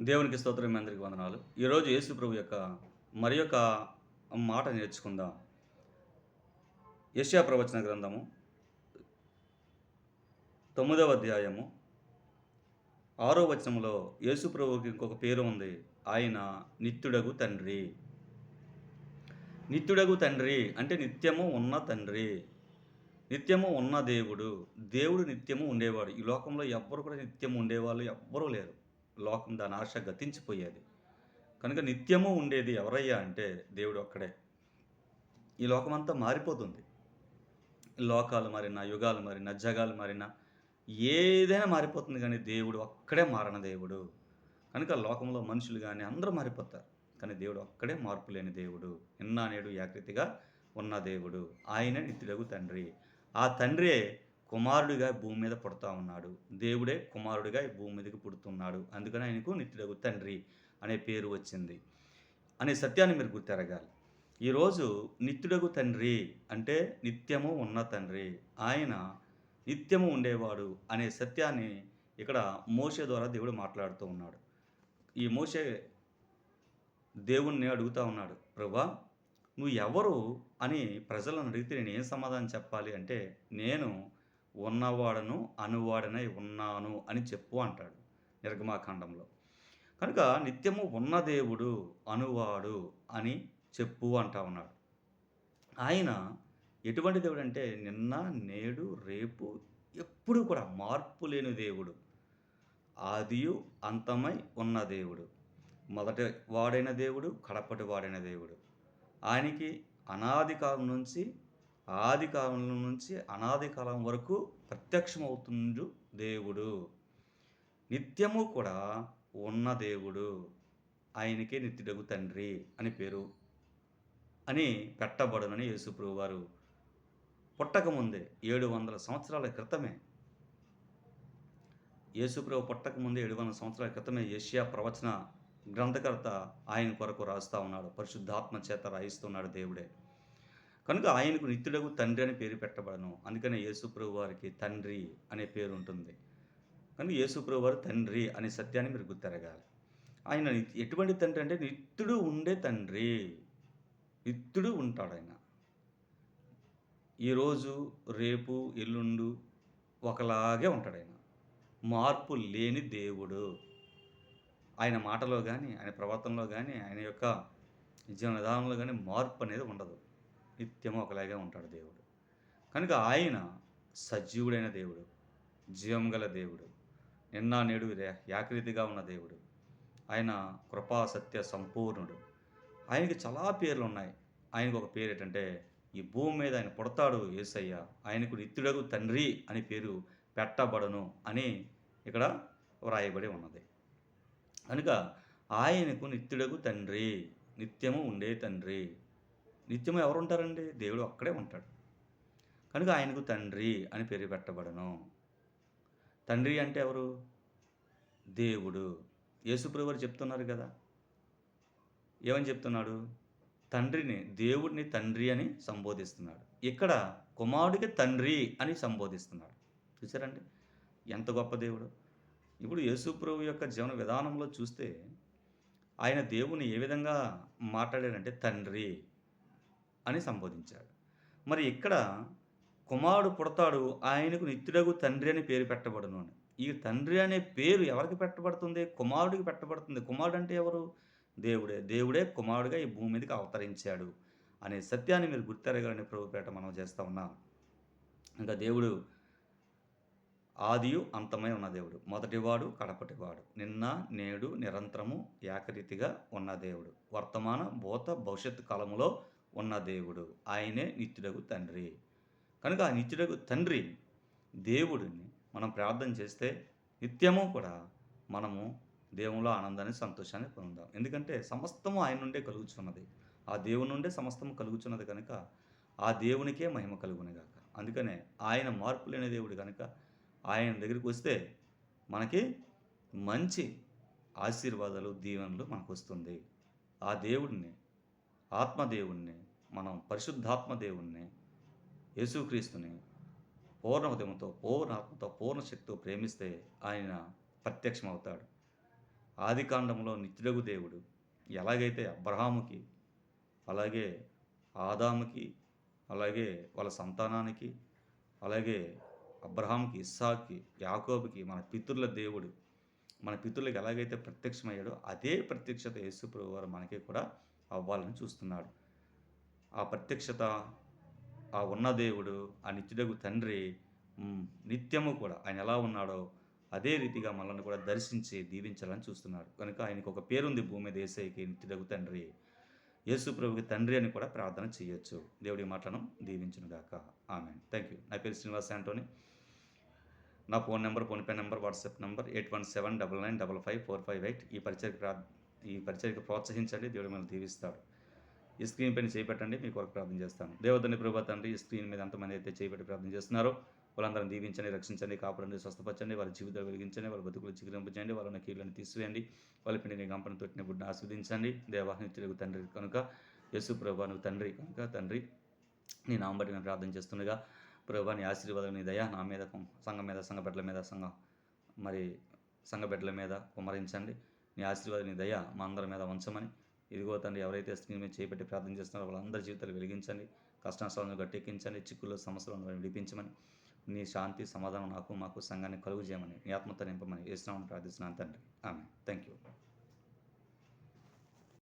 దేవునికి స్తోత్రం మీ అందరికి వందనాలు. ఈరోజు యేసు ప్రభు యొక్క మరి యొక్క మాట నేర్చుకుందాం. యశ్యా ప్రవచన గ్రంథము తొమ్మిదవ అధ్యాయము ఆరో వచనంలో యేసు ప్రభుకి ఇంకొక పేరు ఉంది. ఆయన నిత్యుడగు తండ్రి. నిత్యుడగు తండ్రి అంటే నిత్యము ఉన్న తండ్రి. నిత్యము ఉన్న దేవుడు. దేవుడు నిత్యము ఉండేవాడు. ఈ లోకంలో ఎవ్వరు కూడా నిత్యము ఉండేవాళ్ళు ఎవ్వరూ లేరు. లోకం దాని ఆశ గతించిపోయేది. కనుక నిత్యము ఉండేది ఎవరయ్యా అంటే దేవుడు ఒక్కడే ఈ లోకమంతా మారిపోతుంది. లోకాలు మారినా యుగాలు మారినా జగాలు మారినా ఏదైనా మారిపోతుంది కానీ దేవుడు ఒక్కడే మారణ దేవుడు. కనుక లోకంలో మనుషులు కానీ అందరూ మారిపోతారు. కానీ దేవుడు ఒక్కడే మార్పు లేని దేవుడు. నిన్న నేడు యాకృతిగా ఉన్న దేవుడు. ఆయనే నిత్యుడగు తండ్రి. ఆ తండ్రే కుమారుడిగా భూమి మీద పుడతా ఉన్నాడు. దేవుడే కుమారుడిగా ఈ భూమి మీదకి పుడుతున్నాడు. అందుకని ఆయనకు నిత్యుడగు తండ్రి అనే పేరు వచ్చింది. అనే సత్యాన్ని మీరు గుర్తెరగాలి. ఈరోజు నిత్యుడగు తండ్రి అంటే నిత్యము ఉన్న తండ్రి. ఆయన నిత్యము ఉండేవాడు అనే సత్యాన్ని ఇక్కడ మోషే ద్వారా దేవుడు మాట్లాడుతూ ఉన్నాడు. ఈ మోషే దేవుణ్ణి అడుగుతా ఉన్నాడు. ప్రభా నువ్వు ఎవరు? అని ప్రజలను అడిగితే నేను ఏం సమాధానం చెప్పాలి అంటే నేను ఉన్నవాడను అనువాడనై ఉన్నాను అని చెప్పు అంటాడు నిర్గమాకాండంలో. కనుక నిత్యము ఉన్న దేవుడు అనువాడు అని చెప్పు అంటా ఉన్నాడు. ఆయన ఎటువంటి దేవుడు అంటే నిన్న నేడు రేపు ఎప్పుడు కూడా మార్పు లేని దేవుడు. ఆదియు అంతమై ఉన్న దేవుడు. మొదటి వాడైన దేవుడు కడపటి వాడైన దేవుడు. ఆయనకి అనాది కాలం నుంచి ఆది కాలం నుంచి అనాది కాలం వరకు ప్రత్యక్షమవుతుండు దేవుడు. నిత్యము కూడా ఉన్న దేవుడు. ఆయనకే నిత్యుడగు తండ్రి అని పేరు అని పెట్టబడునని యేసుప్రభు వారు పుట్టకముందే ఏడు వందల సంవత్సరాల క్రితమే యేసుప్రభు పుట్టకముందే ఏడు వందల సంవత్సరాల క్రితమే ఏషియా ప్రవచన గ్రంథకర్త ఆయన కొరకు రాస్తా ఉన్నాడు. పరిశుద్ధాత్మ చేత రాయిస్తున్నాడు దేవుడే. కనుక ఆయనకు నిత్యుడకు తండ్రి అని పేరు పెట్టబడను. అందుకనే యేసుప్రభు వారికి తండ్రి అనే పేరు ఉంటుంది. కనుక యేసుప్రభు వారు తండ్రి అనే సత్యాన్ని మీరు గుర్తెరగాలి. ఆయన ఎటువంటి తండ్రి అంటే నిత్యుడు ఉండే తండ్రి. నిత్యుడు ఉంటాడు ఆయన. ఈరోజు రేపు ఎల్లుండు ఒకలాగే ఉంటాడు ఆయన. మార్పు లేని దేవుడు. ఆయన మాటలో కానీ ఆయన ప్రవర్తనలో కానీ ఆయన యొక్క జీవన విధానంలో కానీ మార్పు అనేది ఉండదు. నిత్యము ఒకలాగే ఉంటాడు దేవుడు. కనుక ఆయన సజీవుడైన దేవుడు జీవం గల దేవుడు నిన్న నేడు రే- ఉన్న దేవుడు ఆయన కృపా సత్య సంపూర్ణుడు. ఆయనకి చాలా పేర్లు ఉన్నాయి. ఆయనకు ఒక పేరు ఏంటంటే ఈ భూమి మీద ఆయన పుడతాడు యేసయ్య ఆయనకు నిత్యుడకు తండ్రి అని పేరు పెట్టబడను అని ఇక్కడ వ్రాయబడి ఉన్నది. కనుక ఆయనకు నిత్యుడకు తండ్రి నిత్యము ఉండే తండ్రి. నిత్యము ఎవరు ఉంటారండి దేవుడు అక్కడే ఉంటాడు. కనుక ఆయనకు తండ్రి అని పేరు పెట్టబడను. తండ్రి అంటే ఎవరు? దేవుడు. యేసుప్రభు వారు చెప్తున్నారు కదా. ఏమని చెప్తున్నాడు? తండ్రిని దేవుడిని తండ్రి అని సంబోధిస్తున్నాడు. ఇక్కడ కుమారుడికి తండ్రి అని సంబోధిస్తున్నాడు. చూసారండి ఎంత గొప్ప దేవుడు. ఇప్పుడు యేసుప్రభు యొక్క జీవన విధానంలో చూస్తే ఆయన దేవుని ఏ విధంగా మాట్లాడాడంటే తండ్రి. అని సంబోధించాడు. మరి ఇక్కడ కుమారుడు పుడతాడు ఆయనకు నిత్యుడగు తండ్రి అని పేరు పెట్టబడును అని. ఈ తండ్రి అనే పేరు ఎవరికి పెట్టబడుతుంది? కుమారుడికి పెట్టబడుతుంది. కుమారుడు అంటే ఎవరు? దేవుడే. దేవుడే కుమారుడిగా ఈ భూమి మీదకి అవతరించాడు అనే సత్యాన్ని మీరు గుర్తెరగాలని ప్రభుపేట మనం చేస్తూ ఉన్నాం. ఇంకా దేవుడు ఆదియు అంతమై ఉన్న దేవుడు. మొదటివాడు కడపటివాడు. నిన్న నేడు నిరంతరము ఏకరీతిగా ఉన్న దేవుడు. వర్తమాన భూత భవిష్యత్తు కాలంలో ఉన్న దేవుడు ఆయనే నిత్యుడగు తండ్రి. కనుక ఆ నిత్యుడగు తండ్రి దేవుడిని మనం ప్రార్థన చేస్తే నిత్యము కూడా మనము దేవునిలో ఆనందాన్ని సంతోషాన్ని పొందాం ఎందుకంటే సమస్తము ఆయన నుండే కలుగుచున్నది. ఆ దేవుని నుండే సమస్తము కలుగుచున్నది కనుక ఆ దేవునికే మహిమ కలుగునిగాక అందుకనే ఆయన మార్పు లేని దేవుడు కనుక ఆయన దగ్గరికి వస్తే మనకి మంచి ఆశీర్వాదాలు దీవెనలు మనకు వస్తుంది ఆ దేవుడిని ఆత్మదేవుణ్ణి మనం పరిశుద్ధాత్మ దేవుణ్ణి యేసుక్రీస్తుని పూర్ణ ఉదయంతో పూర్ణ ఆత్మతో పూర్ణ శక్తితో ప్రేమిస్తే ఆయన ప్రత్యక్షమవుతాడు. ఆదికాండంలో నిత్యుడగు దేవుడు. ఎలాగైతే అబ్రహాముకి అలాగే ఆదాముకి అలాగే వాళ్ళ సంతానానికి అలాగే అబ్రహాంకి ఇస్సాక్కి యాకోబుకి మన పితృల దేవుడు మన పితృలకు ఎలాగైతే ప్రత్యక్షమయ్యాడో అదే ప్రత్యక్షత యేసు ప్రభు వారు మనకి కూడా అవ్వాలని చూస్తున్నాడు. ఆ ప్రత్యక్షత ఆ ఉన్న దేవుడు ఆ నిత్యుడగు తండ్రి నిత్యము కూడా ఆయన ఎలా ఉన్నాడో అదే రీతిగా మనల్ని కూడా దర్శించి దీవించాలని చూస్తున్నాడు కనుక ఆయనకు ఒక పేరుంది భూమి దేశాయికి నిత్యుడగు తండ్రి యేసు ప్రభుకి తండ్రి అని కూడా ప్రార్థన చేయొచ్చు. దేవుడి మాటను దీవించునుగాక ఆమె థ్యాంక్ యూ నా పేరు శ్రీనివాస్ యాంటోని నా phone number PhonePe number WhatsApp number eight one seven double nine double five four five eight. ఈ పరిచయకు ప్రా ఈ పరిచయకు ప్రోత్సహించండి. దేవుడు మిమ్మల్ని దీవిస్తాడు. ఈ స్క్రీన్ పైన చేపెట్టండి మీకు కొరకు ప్రార్థన చేస్తాను. దేవతని ప్రభా తండ్రి ఈ స్క్రీన్ మీద ఎంతమంది అయితే చేపెట్టి ప్రార్థన చేస్తున్నారో. వాళ్ళందరం దీవించండి రక్షించండి కాపాడండి స్వస్థపరచండి వాళ్ళ జీవితాలు వెలిగించండి వాళ్ళ బతుకులు చిగురింపజేయండి వాళ్ళని కీళ్ళని తీసివేయండి వాళ్ళ పిండిని గంపను తొట్టిన బుడ్డను ఆస్వాదించండి. దేవాహితులకు తండ్రి కనుక యశు ప్రభా నువ్వు తండ్రి కనుక తండ్రి నీ నామం బట్టి నేను ప్రార్థన చేస్తుండగా ప్రభా నీ ఆశీర్వాదం నీ దయ నా మీద సంఘం మీద సంఘబెడ్ల మీద సంఘం మరి సంఘ మీద కుమరించండి నీ ఆశీర్వాదం నీ దయ మా అందరి మీద ఉంచమని ఇదిగో తండ్రి ఎవరైతే స్క్రీన్ మీద చేపట్టి ప్రార్థన చేస్తున్నారో వాళ్ళందరి జీవితాలు వెలిగించండి. కష్టాలను గట్టెక్కించండి. చిక్కుల్లో సమస్యలను విడిపించమని. నీ శాంతి సమాధానం నాకు మాకు సంఘాన్ని కలుగు చేయమని. నీ ఆత్మతో నింపమని. ఇస్తున్నామని ప్రార్థిస్తున్నాను తండ్రి. ఆమె థ్యాంక్ యూ